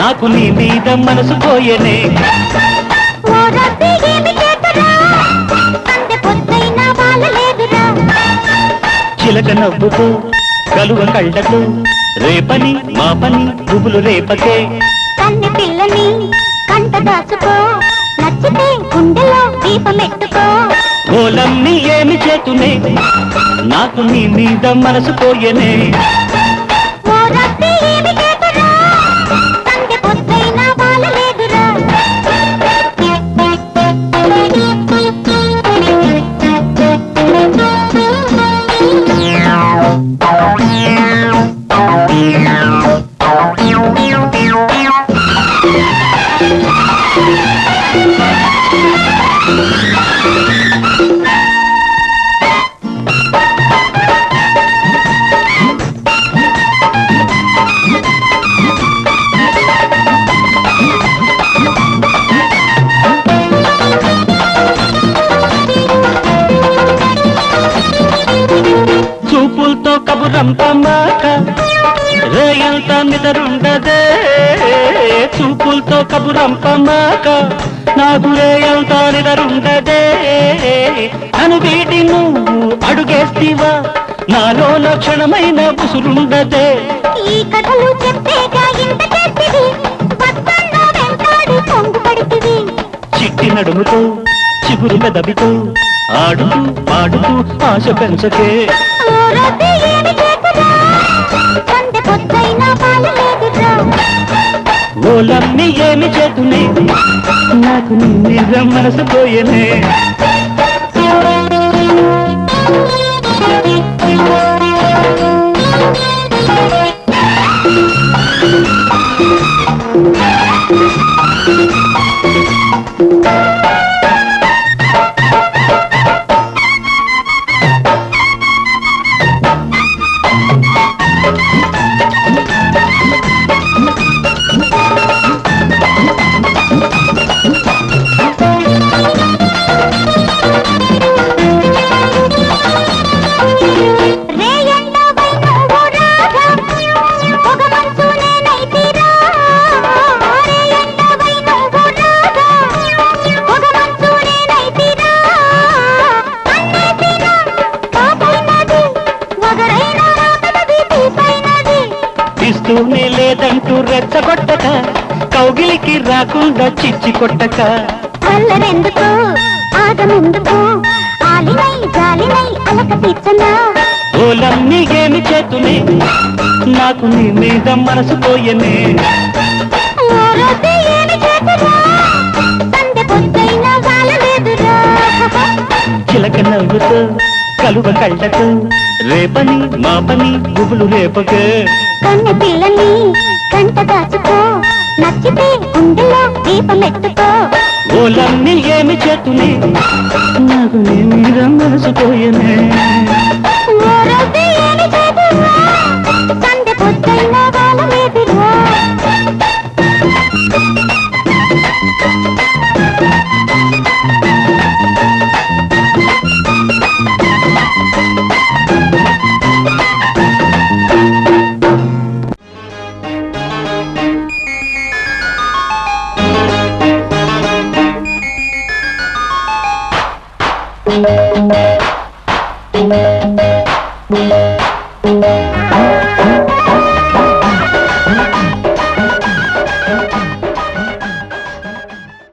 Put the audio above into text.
నాకు నీ మీద మనసు పోయనే. చిలక నవ్వుతూ కలువ కళ్ళకు రేపని మా పని పువ్వులు రేపకే. కన్నె పిల్లని కంట దాచుకో నచ్చితే గుండెలో దీపమెట్టుకో ఓలమ్ని ఏమి చేతునే నాకు నీ మీద మనసు పోయనే. చూపులతో కబురంపమాక రేయంత నిదరుండదే. చూపులతో కబురంపమాక నాకు రేయంత నిదరుండదే. అను వీటి నువ్వు అడుగేస్తివా? నాలో లక్షణమైన ఉసురుండదే. ఈ కథలు చెప్పేగా ఇంత చేతివి వద్దన్నా వెంటాడి పొంగు పడితివి చిట్టి నడుముతో చిగురు మెదవితో ఆడుతూ పాడుతూ ఆశ పెంచకే ఓ ఏమి చేతురా నాకు నిజం మనసు పోయనే. రేయండవై ఇస్తూనే లేదంటూ రెచ్చగొట్టక కౌగిలికి రాకుండా చిచ్చి కొట్టక. అల్లరెందుకు? ఆగమెందుకు? ఆలినై జాలినై అలక తీర్చనా? ఓలమ్ని ఏమి చేతునే నాకు నీ మీద మనసు పోయనే. చిలక నవ్వుతో కలువ కళ్ళతో రేపని మా పని గుబులు రేపకే. కన్నె పిల్లని కంట దాచుకో. నచ్చితే గుండెలో దీపమెట్టుకో ఓలమ్ని ఏమి చేతునే నాకు నీ మీద మనసు Thank you.